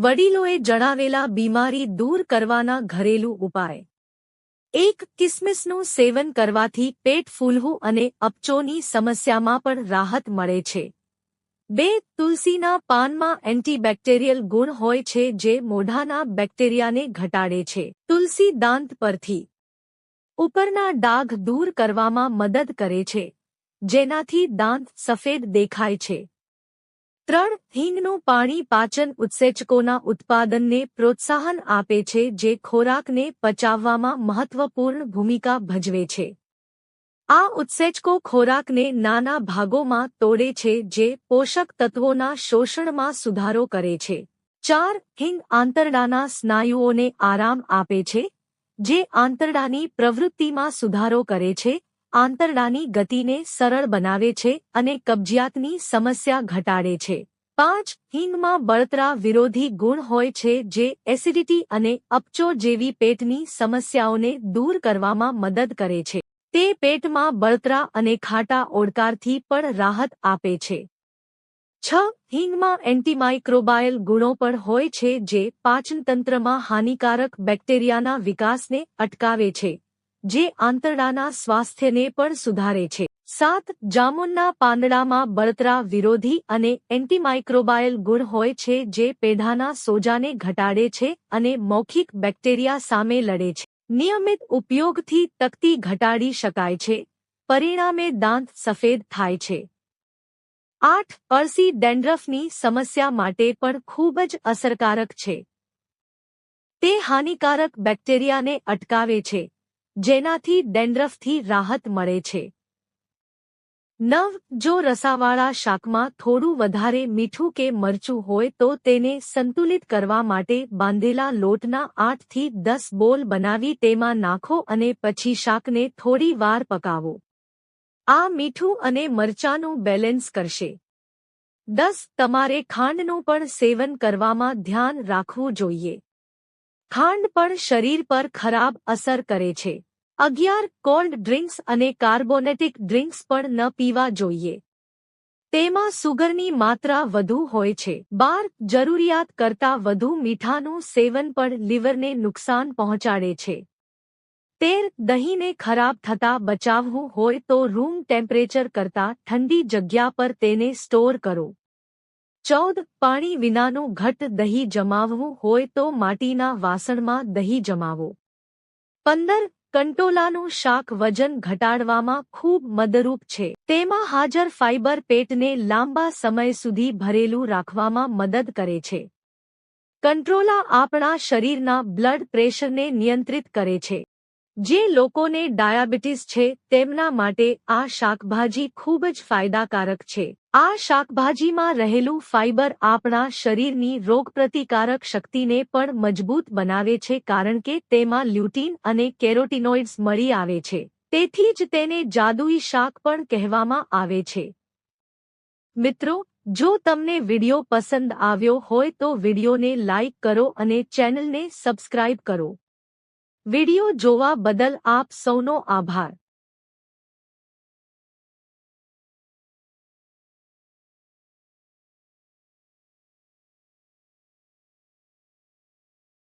વડીલોએ જણાવેલા બીમારી દૂર કરવાના ઘરેલું ઉપાય. એક, કિસમિસનું સેવન કરવાથી પેટ ફૂલવું અને અપચોની સમસ્યામાં પણ રાહત મળે છે. બે, તુલસીના પાનમાં એન્ટીબેક્ટેરિયલ ગુણ હોય છે જે મોઢાના બેક્ટેરિયાને ઘટાડે છે. તુલસી દાંત પરથી ઉપરના ડાઘ દૂર કરવામાં મદદ કરે છે, જેનાથી દાંત સફેદ દેખાય છે. ત્રણ હિંગનું પાણી પાચન ઉત્સેચકોના ઉત્પાદનને પ્રોત્સાહન આપે છે જે ખોરાકને પચાવવામાં મહત્વપૂર્ણ ભૂમિકા ભજવે છે. આ ઉત્સેચકો ખોરાકને નાના ભાગોમાં તોડે છે જે પોષક તત્વોના શોષણમાં સુધારો કરે છે. ચાર હિંગ આંતરડાના સ્નાયુઓને આરામ આપે છે, જે આંતરડાની પ્રવૃત્તિમાં સુધારો કરે છે આંતરડાની ગતિને સરળ બનાવે છે અને કબજિયાતની સમસ્યા ઘટાડે છે. પાંચ, હિંગમાં બળતરા વિરોધી ગુણ હોય છે જે એસિડિટી અને અપચો જેવી પેટની સમસ્યાઓને દૂર કરવામાં મદદ કરે છે. તે પેટમાં બળતરા અને ખાટા ઓડકારથી પણ રાહત આપે છે. છ, હિંગમાં એન્ટીમાઇક્રોબાયલ ગુણો પણ હોય છે જે પાચનતંત્રમાં હાનિકારક બેક્ટેરિયાના વિકાસને અટકાવે છે. જે આંતરડાના સ્વાસ્થ્યને પણ સુધારે છે. સાત, જામુનના પાંદડામાં બળતરા વિરોધી અને એન્ટીમાઇક્રોબાયલ ગુણ હોય છે જે પેઢાના સોજાને ઘટાડે છે અને મૌખિક બેક્ટેરિયા સામે લડે છે. નિયમિત ઉપયોગથી તકતી ઘટાડી શકાય છે. પરિણામે દાંત સફેદ થાય છે. આઠ, અળસી ડેન્ડ્રફની સમસ્યા માટે પણ ખૂબ જ અસરકારક છે. તે હાનિકારક બેક્ટેરિયાને અટકાવે છે. જેનાથી ડેન્ડ્રફથી રાહત મળે છે. નવ, જો રસાવાળા શાકમાં થોડું વધારે મીઠું કે મરચું હોય તો તેને સંતુલિત કરવા માટે બાંધેલા લોટના આઠથી દસ બોલ બનાવી તેમાં નાખો અને પછી શાકને થોડી વાર પકાવો. આ મીઠું અને મરચાનું બેલેન્સ કરશે. દસ, તમારે ખાંડનું પણ સેવન કરવામાં ધ્યાન રાખવું જોઈએ. ખાંડ પણ શરીર પર ખરાબ અસર કરે છે. અગિયાર કોલ્ડ ડ્રિંક્સ અને કાર્બોનેટિક ડ્રિંક્સ પણ ન પીવા જોઈએ. તેમાં સુગરની માત્રા વધુ હોય છે. બાર જરૂરિયાત કરતાં વધુ મીઠાનું સેવન પણ લીવરને નુકસાન પહોંચાડે છે. તેર દહીંને ખરાબ થતા બચાવવું હોય તો રૂમ ટેમ્પરેચર કરતાં ઠંડી જગ્યા પર તેને સ્ટોર કરો. ચૌદ પાણી વિનાનું ઘટ્ટ દહીં જમાવવું હોય તો માટીના વાસણમાં દહીં જમાવો. પંદર કંટોલાનું શાક વજન ઘટાડવામાં ખૂબ મદરૂપ છે. તેમાં હાજર ફાઇબર પેટને લાંબા સમય સુધી ભરેલું રાખવામાં મદદ કરે છે. કંટ્રોલા આપણા શરીરના બ્લડ પ્રેશરને નિયંત્રિત કરે છે. જે લોકોને ડાયાબિટીસ છે, તેમના માટે આ શાકભાજી ખૂબ જ ફાયદાકારક છે. આ શાકભાજીમાં રહેલું ફાઇબર આપણા શરીરની રોગપ્રતિકારક શક્તિને પણ મજબૂત બનાવે છે કારણ કે તેમાં લ્યુટીન અને કેરોટીનોઇડ્સ મળી આવે છે. તેથી જ તેને જાદુઈ શાક પણ કહેવામાં આવે છે. મિત્રો, જો તમને વિડિયો પસંદ આવ્યો હોય તો વિડિયોને લાઇક કરો અને ચેનલને સબસ્ક્રાઇબ કરો. વિડિયો જોવા બદલ આપ સૌનો આભાર.